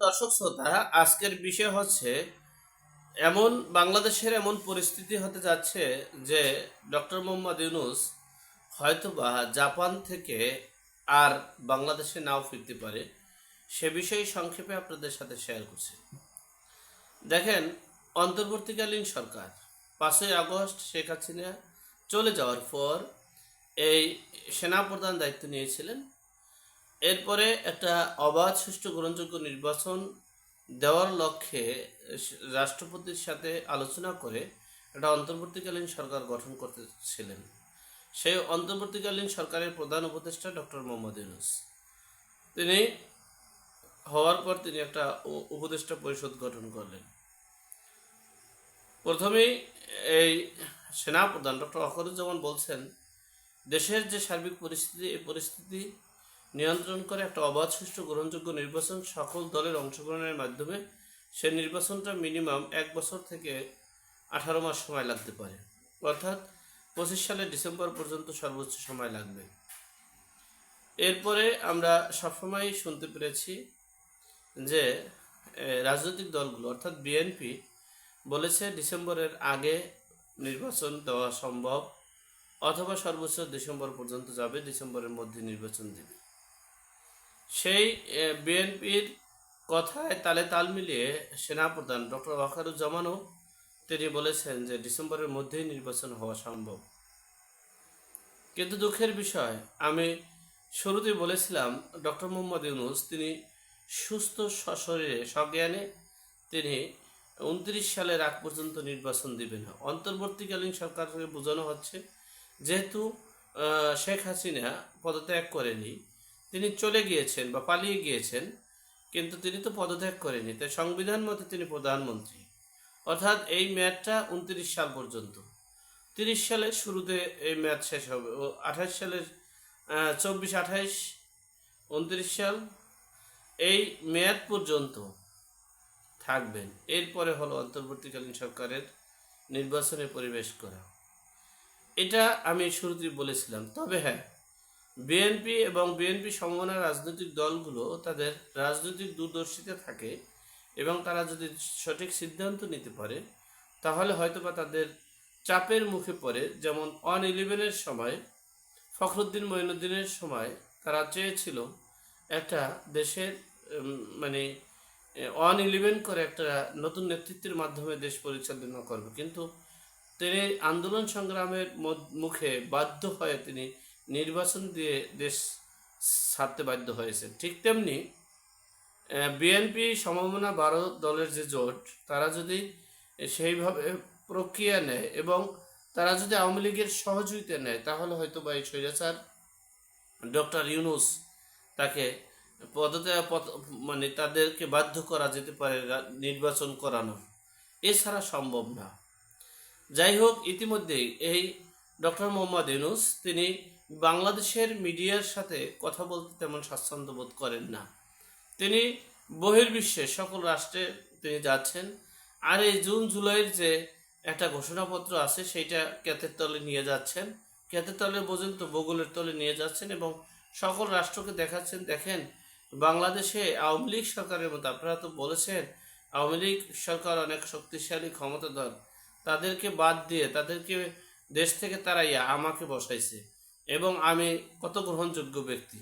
দর্শক শ্রোতা, আজকের বিষয় হচ্ছে এমন, বাংলাদেশের এমন পরিস্থিতি হতে যাচ্ছে যে ডক্টর মোহাম্মদ ইউনুস হয়তোবা জাপান থেকে আর বাংলাদেশে নাও ফিরতে পারে। সে বিষয়ে সংক্ষেপে আপনাদের সাথে শেয়ার করছি। দেখেন, অন্তর্বর্তীকালীন সরকার, পাঁচই আগস্ট শেখ হাসিনা চলে যাওয়ার পর এই সেনাপ্রধান দায়িত্ব নিয়েছিলেন। এরপরে একটা অবাধ সুষ্ঠু গ্রহণযোগ্য নির্বাচন দেওয়ার লক্ষ্যে রাষ্ট্রপতির সাথে আলোচনা করে একটা অন্তর্বর্তীকালীন সরকার গঠন করতেছিলেন। সেই অন্তর্বর্তীকালীন সরকারের প্রধান উপদেষ্টা ডক্টর মোহাম্মদ ইউনুস। তিনি হওয়ার পর তিনি একটা উপদেষ্টা পরিষদ গঠন করলেন। প্রথমেই এই সেনাপ্রধান ডক্টর অখরুজ্জামান বলছেন, দেশের যে সার্বিক পরিস্থিতি, এই পরিস্থিতি নিয়ন্ত্রণ করে একটা অবাধ সুষ্ঠু গ্রহণযোগ্য নির্বাচন সকল দলের অংশগ্রহণের মাধ্যমে সে নির্বাচনটা মিনিমাম এক বছর থেকে আঠারো মাস সময় লাগতে পারে। অর্থাৎ পঁচিশ সালের ডিসেম্বর পর্যন্ত সর্বোচ্চ সময় লাগবে। এরপরে আমরা সবসময় শুনতে পেরেছি যে রাজনৈতিক দলগুলো, অর্থাৎ বিএনপি, বলেছে ডিসেম্বরের আগে নির্বাচন দেওয়া সম্ভব, অথবা সর্বোচ্চ ডিসেম্বর পর্যন্ত যাবে, ডিসেম্বরের মধ্যে নির্বাচন দেবে। সেই বিএনপির কথায় তালে তাল মিলিয়ে সেনাপ্রধান ডক্টর ওয়াকারুজ্জামানও তিনি বলেছেন যে ডিসেম্বরের মধ্যেই নির্বাচন হওয়া সম্ভব। কিন্তু দুঃখের বিষয়, আমি শুরুতেই বলেছিলাম, ডক্টর মোহাম্মদ ইউনুস তিনি সুস্থ সশরীরে সজ্ঞানে তিনি উনত্রিশ সালের আগ পর্যন্ত নির্বাচন দিবেন। অন্তর্বর্তীকালীন সরকারকে বোঝানো হচ্ছে, যেহেতু শেখ হাসিনা পদত্যাগ করেনি তিনি চলে গিয়েছেন বা পালিয়ে গিয়েছেন, কিন্তু তিনি তো পদত্যাগ করেনি তাই সংবিধান মতে তিনি প্রধানমন্ত্রী। অর্থাৎ এই মেয়াদটা উনত্রিশ সাল পর্যন্ত। তিরিশ সালের শুরুতে এই মেয়াদ শেষ হবে। ও আঠাশ সালের চব্বিশ আঠাইশ উনত্রিশ সাল, এই মেয়াদ পর্যন্ত থাকবেন। এরপরে হলো অন্তর্বর্তীকালীন সরকারের নির্বাচনে পরিবেশ করা। এটা আমি শুরুতেই বলেছিলাম। তবে হ্যাঁ বিএনপি এবং বিএনপি সমমনার রাজনৈতিক দলগুলো তাদের রাজনৈতিক দূরদর্শিতা থাকে এবং তারা যদি সঠিক সিদ্ধান্ত নিতে পারে, তাহলে হয়তোবা তাদের চাপের মুখে পড়ে। যেমন অন ইলেভেনের সময়, ফখরুদ্দিন মঈনুদ্দিনের সময় তারা চেয়েছিল একটা দেশের মানে অন ইলেভেন করে একটা নতুন নেতৃত্বের মাধ্যমে দেশ পরিচালনা করবে। কিন্তু তিনি আন্দোলন সংগ্রামের মুখে বাধ্য হয়ে তিনি নির্বাচন দিয়ে দেশ ছাড়তে বাধ্য হয়েছে। ঠিক তেমনি বিএনপি সমমনা বারো দলের যে জোট, তারা যদি সেইভাবে প্রক্রিয়া নেয় এবং তারা যদি আওয়ামী লীগের সহযোগিতা নেয়, তাহলে হয়তো বা এই স্বৈরাচার ডক্টর ইউনুস তাকে পদত্যাগ, পদ- মানে তাদেরকে বাধ্য করা যেতে পারে নির্বাচন করানো। এছাড়া সম্ভব না। যাই হোক, ইতিমধ্যেই এই ডক্টর মোহাম্মদ ইউনুস, তিনি বাংলাদেশের মিডিয়ার সাথে কথা বলতে তেমন স্বাচ্ছন্দ্য বোধ করেন না। তিনি বহির্বিশ্বের সকল রাষ্ট্রে তিনি যাচ্ছেন। আর এই জুন, জুলাইয়ের যে একটা ঘোষণাপত্র আছে, সেইটা ক্যাতের তলে নিয়ে যাচ্ছেন। ক্যাতের তলে পর্যন্ত বগুলের তলে নিয়ে যাচ্ছেন এবং সকল রাষ্ট্রকে দেখাচ্ছেন। দেখেন, বাংলাদেশে আওয়ামী লীগ সরকারের মতো আপনারা তো বলেছেন, আওয়ামী লীগ সরকার অনেক শক্তিশালী, ক্ষমতাধর। তাদেরকে বাদ দিয়ে, তাদেরকে দেশ থেকে তারাইয়া আমাকে বসাইছে। এবং আমি কত গ্রহণযোগ্য ব্যক্তি।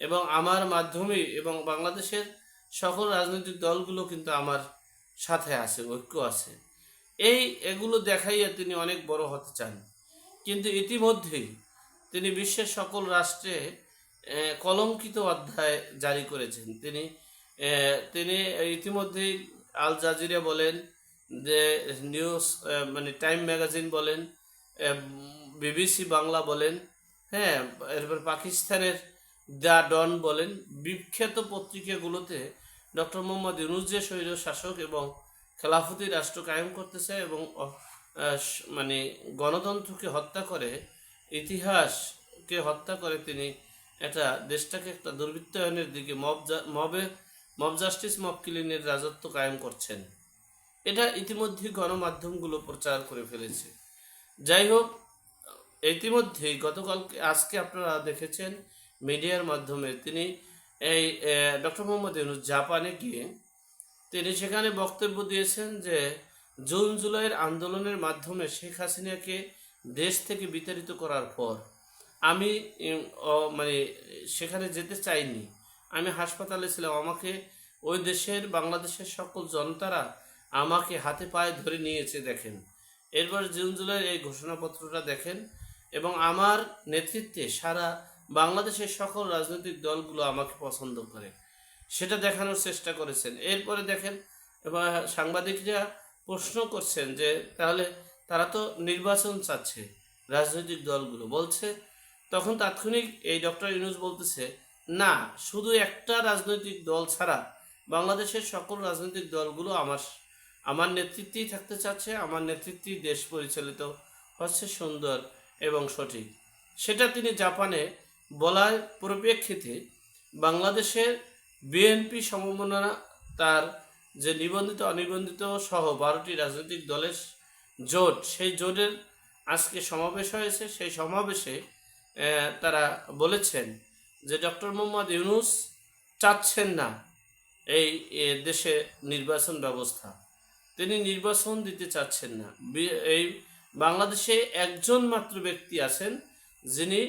এবং আমার মাধ্যমে এবং বাংলাদেশের সকল রাজনৈতিক দলগুলো কিন্তু আমার সাথে আছে, ঐক্য আছে। এই এগুলো দেখাইয়া তিনি অনেক বড় হতে চান। কিন্তু ইতিমধ্যেই তিনি বিশ্বের সকল রাষ্ট্রে কলঙ্কিত অধ্যায় জারি করেছেন। তিনি তিনি ইতিমধ্যেই আল জাজিরা বলেন, যে নিউজ মানে টাইম ম্যাগাজিন বলেন বিবিসি বাংলা বলেন হ্যাঁ এরপর পাকিস্তানের দ্য ডন বলেন বিখ্যাত পত্রিকাগুলোতে ডক্টর মোহাম্মদ ইউনুস যে স্বৈর শাসক এবং খেলাফতি রাষ্ট্র কায়েম এবং অ- আহ, স- মানে গণতন্ত্রকে হত্যা করে ইতিহাসকে হত্যা করে তিনি এটা দেশটাকে একটা দুর্বৃত্তায়নের দিকে মবজা মবে মব জাস্টিস মব কিলিনের রাজত্ব কায়েম করছেন। এটা ইতিমধ্যে গণমাধ্যমগুলো প্রচার করে ফেলেছে। যাই হোক ইতিমধ্যেই গতকালকে, আজকে আপনারা দেখেছেন মিডিয়ার মাধ্যমে তিনি এই ডক্টর মোহাম্মদ ইউনুস জাপানে গিয়ে তিনি সেখানে বক্তব্য দিয়েছেন যে জুন জুলাইয়ের আন্দোলনের মাধ্যমে শেখ হাসিনাকে দেশ থেকে বিতাড়িত করার পর আমি মানে সেখানে যেতে চাইনি। আমি হাসপাতালে ছিলাম। আমাকে ওই দেশের, বাংলাদেশের সকল জনতারা আমাকে হাতে পায়ে ধরে নিয়েছে, দেখেন। এরপর জুন জুলাইয়ের এই ঘোষণাপত্রটা দেখেন। এবং আমার নেতৃত্বে সারা বাংলাদেশের সকল রাজনৈতিক দলগুলো আমাকে পছন্দ করে। সেটা দেখানোর চেষ্টা করেছেন। এরপরে দেখেন, এবার সাংবাদিকরা প্রশ্ন করছেন যে, তাহলে তারা তো নির্বাচন চাচ্ছে, রাজনৈতিক দলগুলো। বলছে, তখন তাৎক্ষণিক এই ডক্টর ইউনুস বলতেছে, না, শুধু একটা রাজনৈতিক দল ছাড়া বাংলাদেশের সকল রাজনৈতিক দলগুলো আমার আমার নেতৃত্বেই থাকতে চাচ্ছে, আমার নেতৃত্বেই দেশ পরিচালিত হচ্ছে সুন্দর এবং সঠিক। সেটা তিনি জাপানে বলার পরিপ্রেক্ষিতে বাংলাদেশের বিএনপি সমমনা তার যে নিবন্ধিত, অনিবন্ধিত সহ বারোটি রাজনৈতিক দলের জোট, সেই জোটের আজকে সমাবেশ হয়েছে। সেই সমাবেশে তারা বলেছেন যে ডক্টর মোহাম্মদ ইউনুস চাচ্ছেন না এই দেশে নির্বাচন ব্যবস্থা। তিনি নির্বাচন দিতে চাচ্ছেন না। এই বাংলাদেশে একজন মাত্র ব্যক্তি আছেন যিনি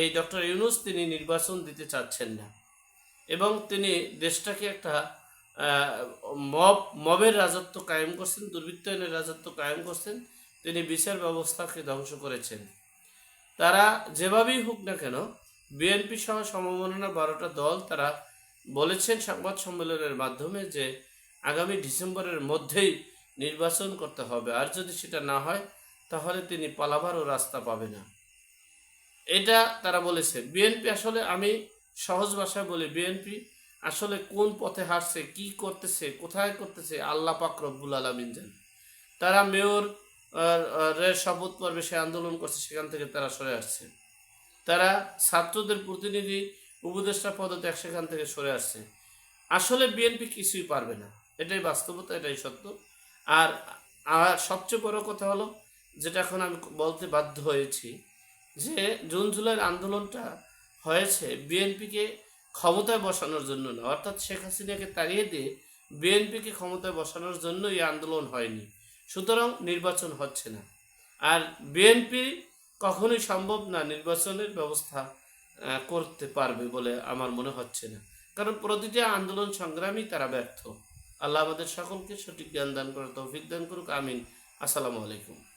এই ডক্টর ইউনুস তিনি নির্বাচন দিতে চাচ্ছেন না। এবং তিনি দেশটাকে একটা মব, মবের রাজত্ব কায়েম করছেন, দুর্বৃত্তায়নের রাজত্ব কায়েম করছেন, তিনি বিচার ব্যবস্থাকে ধ্বংস করেছেন। তারা যেভাবেই হোক না কেন, বিএনপি সহ সমমনা বারোটা দল তারা বলেছেন সংবাদ সম্মেলনের মাধ্যমে যে আগামী ডিসেম্বরের মধ্যেই নির্বাচন করতে হবে। আর যদি সেটা না হয় তাহলে তিনি পালাবারও রাস্তা পাবে না। এটা তারা বলেছে। বিএনপি আসলে আমি সহজ ভাষায় বলি বিএনপি আসলে কোন পথে হাঁটছে কি করতেছে কোথায় করতেছে আল্লাহ পাক রব্বুল আলমিন জান। তারা মেয়র আহ, শপথ পর্বে সে আন্দোলন করছে সেখান থেকে তারা সরে আসছে। তারা ছাত্রদের প্রতিনিধি উপদেষ্টা পদ পদত্যাগ সেখান থেকে সরে আসছে। আসলে বিএনপি কিছুই পারবে না। এটাই বাস্তবতা এটাই সত্য। আর আর সবচেয়ে বড় কথা হলো যেটা এখন আমি বলতে বাধ্য হয়েছি যে জুন, জুলাইয়ের আন্দোলনটা হয়েছে বিএনপিকে ক্ষমতায় বসানোর জন্য না। অর্থাৎ শেখ হাসিনাকে তাড়িয়ে দিয়ে বিএনপিকে ক্ষমতায় বসানোর জন্য এই আন্দোলন হয়নি। সুতরাং নির্বাচন হচ্ছে না। আর বিএনপি কখনোই সম্ভব না নির্বাচনের ব্যবস্থা করতে পারবে বলে আমার মনে হচ্ছে না। কারণ প্রতিটি আন্দোলন সংগ্রামই তারা ব্যর্থ। আল্লাহ আমাদের সকলকে সঠিক জ্ঞান দান করে তৌফিক দান করুক। আমিন। আসসালামু আলাইকুম।